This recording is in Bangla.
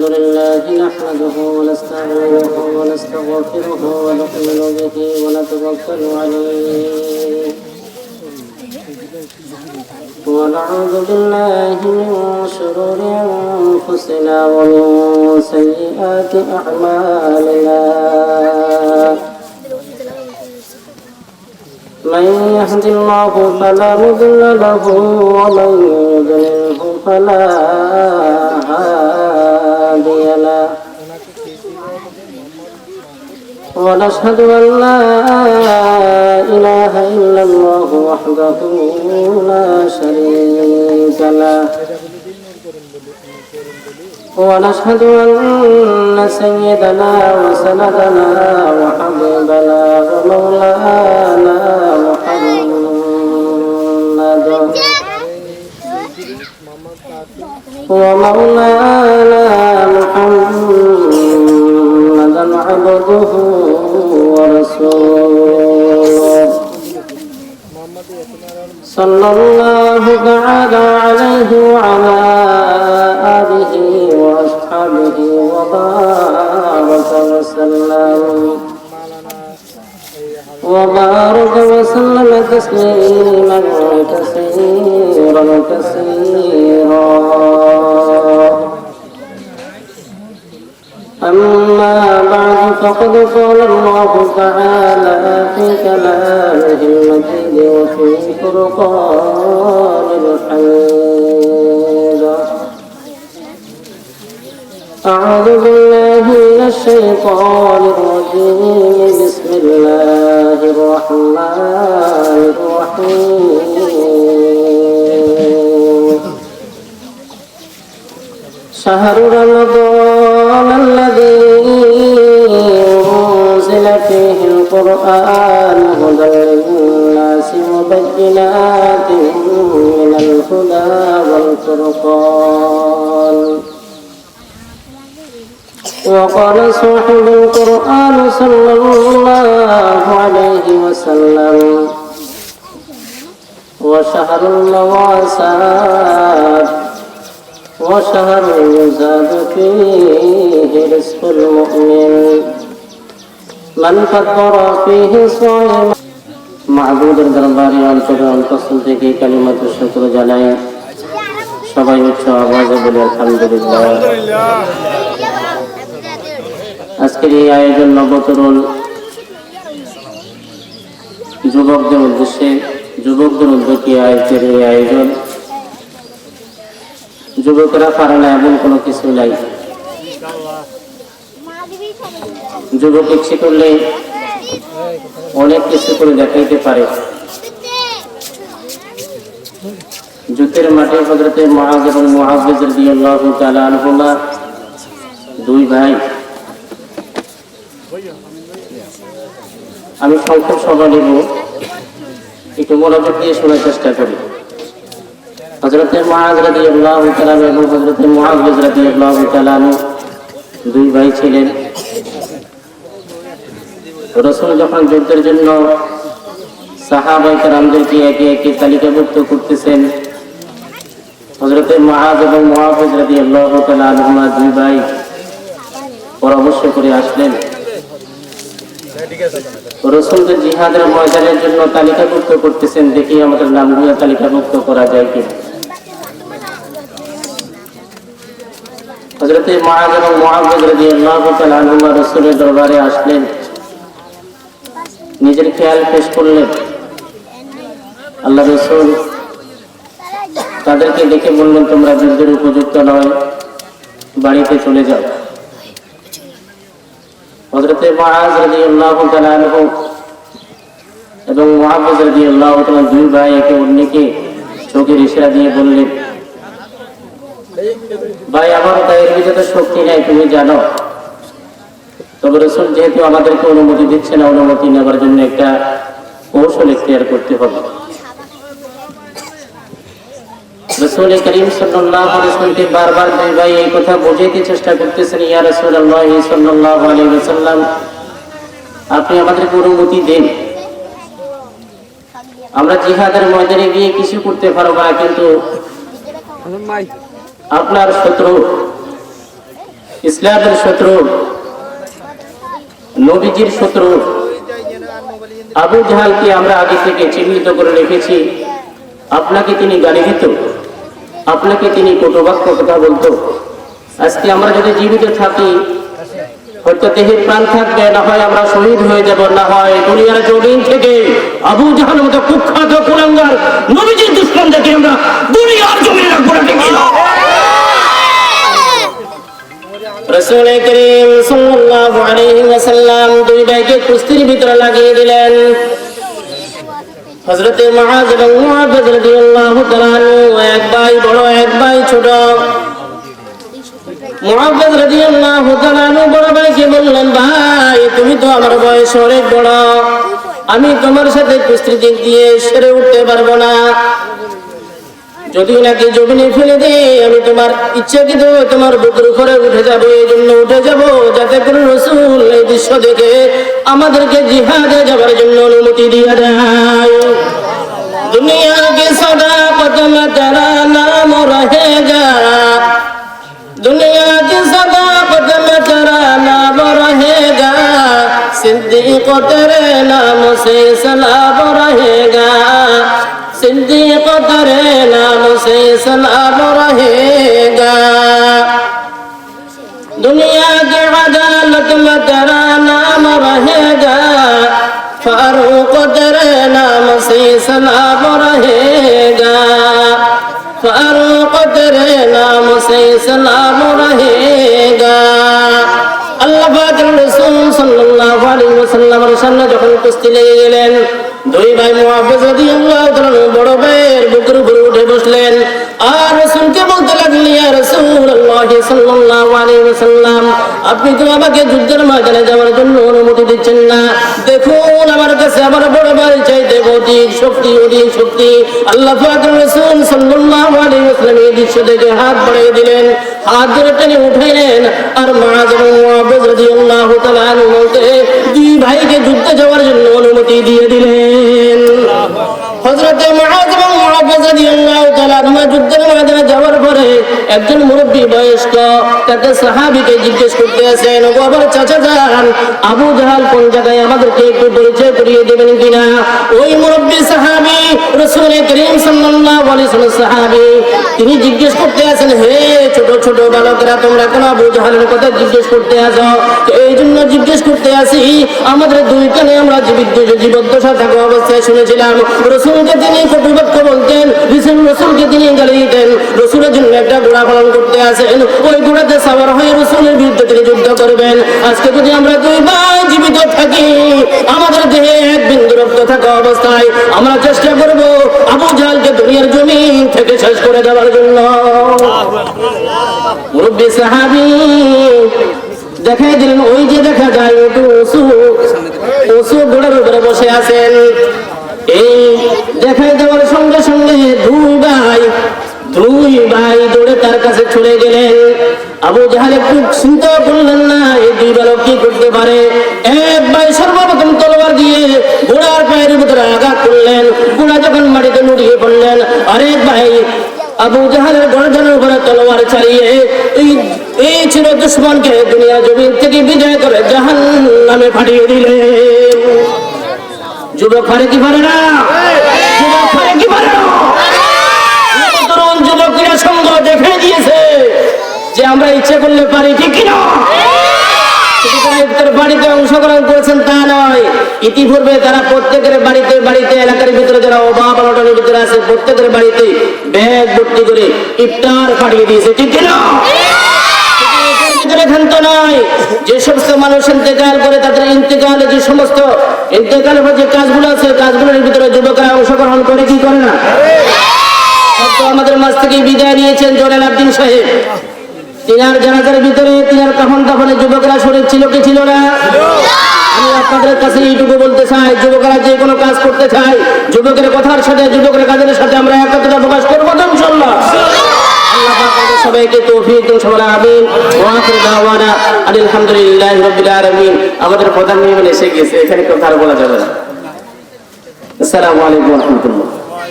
الحمد لله نحمده ونستعينه ونستغفره ونؤمن به ونتوكل عليه. ونعوذ بالله من شرور أنفسنا ومن سيئات أعمالنا. من يهد الله فلا مضل له ومن يضلله فلا هادي দিও না ونشهد أن لا إله إلا الله وحده لا شريك له ونشهد أن سيدنا وسندنا وحبيبنا ومولانا محمد ومولانا وعلى آله وأصحابه وبارك وسلم. وبارك وسلم تسليما كثيرا كثيرا. أما بعد فقد قال الله تعالى في كلامه المجيد وفي فرقان الحميد. أعوذ بالله من الشيطان الرجيم. بسم الله الرحمن الرحيم. شهر رمضان الذي أنزل فيه القرآن هدى للناس وبينات من الهدى والفرقان. وقال صاحب القرآن صلى الله عليه وسلم وشهر المواساة وشهر يزاد فيه رزق المؤمن من فطر فيه صائم মাহবুদের দরবারে অন্তরে অন্তঃস্থল থেকে কালিমাত শুক্র জানাই সবাই উচ্চ আওয়াজে বলে আলহামদুলিল্লাহ আজকের এই আয়োজন নবতরুণ যুবকদের উদ্দেশ্যে, যুবকদের উদ্যোগে আয়োজনের এই আয়োজন। যুবকেরা পারে না এমন কোনো কিছু নাই। যুবক ইচ্ছে করলে অনেক কিছু করে দেখাইতে পারে। যুদ্ধের মাঠে হজরতে মহাজ এবং মহাজের দিয়ে আল্লাহ তালা আনহুমা দুই ভাই আমি সংক্ষেপ সভা নেব একটু মনোযোগ দিয়ে শোনার চেষ্টা করি। হজরতে মহাজ আল্লাহ তালাম এবং হজরতে মহাজ আল্লাহ তালাম দুই ভাই ছিলেন। রসুল যখন যুদ্ধের জন্য সাহাবাই কারামদেরকে একে একে তালিকাভুক্ত করতেছেন হজরতে মহাজ এবং মহাফিজ আল্লাহ তালা দুই ভাই পরামর্শ করে আসলেন। রসুলদের জিহাদের ময়দানের জন্য তালিকাভুক্ত করতেছেন, দেখি আমাদের নামগুলো তালিকাভুক্ত করা যায় কি দরবারে আসলেন। নিজের খেয়াল আল্লাহ তাদেরকে দেখে বললেন, তোমরা যুদ্ধের উপযুক্ত নয়, বাড়িতে চলে যাও। এবং দুই ভাই একে অন্যকে চোখের ইশারা দিয়ে বললেন, ভাই, আমার গায়ের ভিতরে শক্তি নেই, তুমি জানো। তবে রসুল যেহেতু আমাদেরকে অনুমতি দিচ্ছে না, অনুমতি নেবার জন্য একটা কৌশল এখতিয়ার করতে হবে। করিম সাল্লাল্লাহু আলাইহি ওয়াসাল্লামকে বারবার ভাই, এই কথা বোঝাইতে চেষ্টা করতেছেন ইয়া রাসূলুল্লাহ সাল্লাল্লাহু আলাইহি ওয়াসাল্লাম। আপনি আমাদেরকে অনুমতি দেন। আমরা জিহাদের ময়দানে গিয়ে কিছু করতে পারব না, কিন্তু আপনার শত্রু, ইসলামের শত্রু, নবীজির শত্রু, আবু জাহালকে আমরা আগে থেকে চিহ্নিত করে রেখেছি। আপনাকে তিনি গালি দিত আপনাকে তিনি কটুবাক্য কথা বলতো। আজকে আমরা যদি জীবিত থাকি, হয়তো দেহে প্রাণ থাকবে, না হয় আমরা শহীদ হয়ে যাব, না হয় দুনিয়ার জমিন থেকে আবু জাহাল মতো কুখ্যাত কুলাঙ্গার নবীজির দুষ্কর্মদেরকে আমরা দুনিয়ার জমিনে রাখব না ঠিক রসুল দুই ভাইকে কুস্তির ভিতরে লাগিয়ে দিলেন। আনহু এক ভাই, বড় এক ভাই, ছোট। বড় ভাই, তুমি তো আমার বয়স অনেক বড়। আমি তোমার সাথে কুস্তি দিয়ে সেরে উঠতে পারব না। যদি ওনাকে জমিনে ফেলে দেই আমি তোমার ইচ্ছা কিন্তু তোমার বুকের উপরে উঠে যাব, এই জন্য উঠে যাব, যাতে কোনো রসুল এই দৃশ্য দেখে আমাদেরকে জিহাদে যাবার জন্য অনুমতি দিয়ে দেয়। দুনিয়া কে সদা কদম তারা নাম রহে যা। দুনিয়া সদা কদম তারা নাম রহে যা। সিদ্দিক তেরে নাম সে সলাব রহে अदालत में तेरा नाम रहेगा फारूक तेरे नाम से सलाम रहेगा फारूक तेरे नाम से सलाम रहेगा আল্লাহ পাকের রাসূল সাল্লাল্লাহু আলাইহি ওয়াসাল্লামের সামনে যখন কুস্তি লেগে গেলেন দুই ভাই মুআবিজ রাদিয়াল্লাহু তাআলা বড় ভাইয়ের বুকের উপরে উঠে বসলেন আর রাসূলকে আপনি তো আমাকে যুদ্ধের ময়দানে যাওয়ার জন্য অনুমতি দিচ্ছেন না। দেখুন আমার কাছে আমার বড় ভাই চাইতে অধিক শক্তি অধিক শক্তি। আল্লাহ দৃশ্য হাত বাড়িয়ে দিলেন আর দুই ভাইকে যুদ্ধে যাওয়ার জন্য অনুমতি দিয়ে দিলেন। একজন মুরব্বী বয়স্ক, তাকে সাহাবীকে জিজ্ঞেস করতে আছেন ও আবার চাচা যান, আবু জাহাল কোন জায়গায় আমাদেরকে একটু পরিচয় করিয়ে দেবেন কিনা? ওই মুরব্বী সাহাবী, রাসূল করিম সাল্লাল্লাহু আলাইহি ওয়াসাল্লাম সাহাবী, তিনি জিজ্ঞেস করতে আছেন হে ছোট ছোট বালকেরা, তোমরা কেন আবু জাহালের কথা জিজ্ঞেস করতে আসো? এই জন্য জিজ্ঞেস করতে আসি, আমাদের দুই কানে আমরা জীবিত জীবদ্দশা থাকা অবস্থায় শুনেছিলাম। রসুলকে তিনি কটুবাক্য বলতেন রসুলকে তিনি গালি দিতেন। রসুলের জন্য একটা ঘোড়া পালন করতে আসেন ওই ঘোড়াতে সাওয়ার হয়ে রসুলের বিরুদ্ধে তিনি যুদ্ধ করবেন। আজকে যদি আমরা দুই ভাই জীবিত থাকি, আমাদের দেহে এক বিন্দু রক্ত থাকা অবস্থায়, আমরা চেষ্টা করব আবু জাহালকে দুনিয়ার জমিন থেকে শেষ করে দেওয়ার জন্য। মুরব্বী সাহাবি দেখাই দিলেন, ওই যে দেখা যায় ওটু ওসু ওসু ঘোড়ার উপরে বসে আছেন। এই দেখাই দেওয়ার সঙ্গে সঙ্গে দুই ভাই তার কাছে গেলেন আবু করলেন না কি করতে পারে? সর্বপ্রথম তলোয়ার দিয়ে ঘোড়ার যখন পড়লেন আবু চালিয়ে এই ছিল দুশ্মনকে দুনিয়া জমিন থেকে বিজয় করে জাহান নামে ফাটিয়ে দিলে যুবক পারে কি পারে না? যুবক পারে কি পারে না? দেখে দিয়েছে। যে আমরা ইচ্ছে করলে পারি ঠিক কিনা? ইফতার বাড়িতে অংশগ্রহণ করেছেন তা নয়। ইতিপূর্বে তারা প্রত্যেকের বাড়িতে বাড়িতে এলাকার ভিতরে যারা অভাব অনটনের ভিতরে আছে প্রত্যেকের বাড়িতে ব্যাগ ভর্তি করে ইফতার পাঠিয়ে দিয়েছে ঠিক কিনা? ক্ষান্ত নয়। যে সমস্ত মানুষ ইন্তেকাল করে তাদের ইন্তেকালে যে সমস্ত ইন্তেকালের যে কাজগুলো আছে কাজগুলোর ভিতরে যুবকরা অংশগ্রহণ করে কি করে না? হয়তো আমাদের মাঝ থেকে বিদায় নিয়েছেন জোরেল আব্দিন সাহেব। তিনার জানাজার ভিতরে, তিনার কাফন কাফনে যুবকরা শরীর ছিল কি ছিল না? আমি আপনাদের কাছে এইটুকু বলতে চাই, যুবকরা যে কোনো কাজ করতে চাই যুবকের কথার সাথে, যুবকের কাজের সাথে আমরা একত্রতা প্রকাশ করব তো ইনশাল্লাহ সবাইকে তৌফিক দিন, সবাই আমিন। ওয়া আখির দাওয়ানা আমাদের প্রধান মেহমান এসে গেছে, এখানে কথা আর বলা যাবে না। আসসালামু আলাইকুম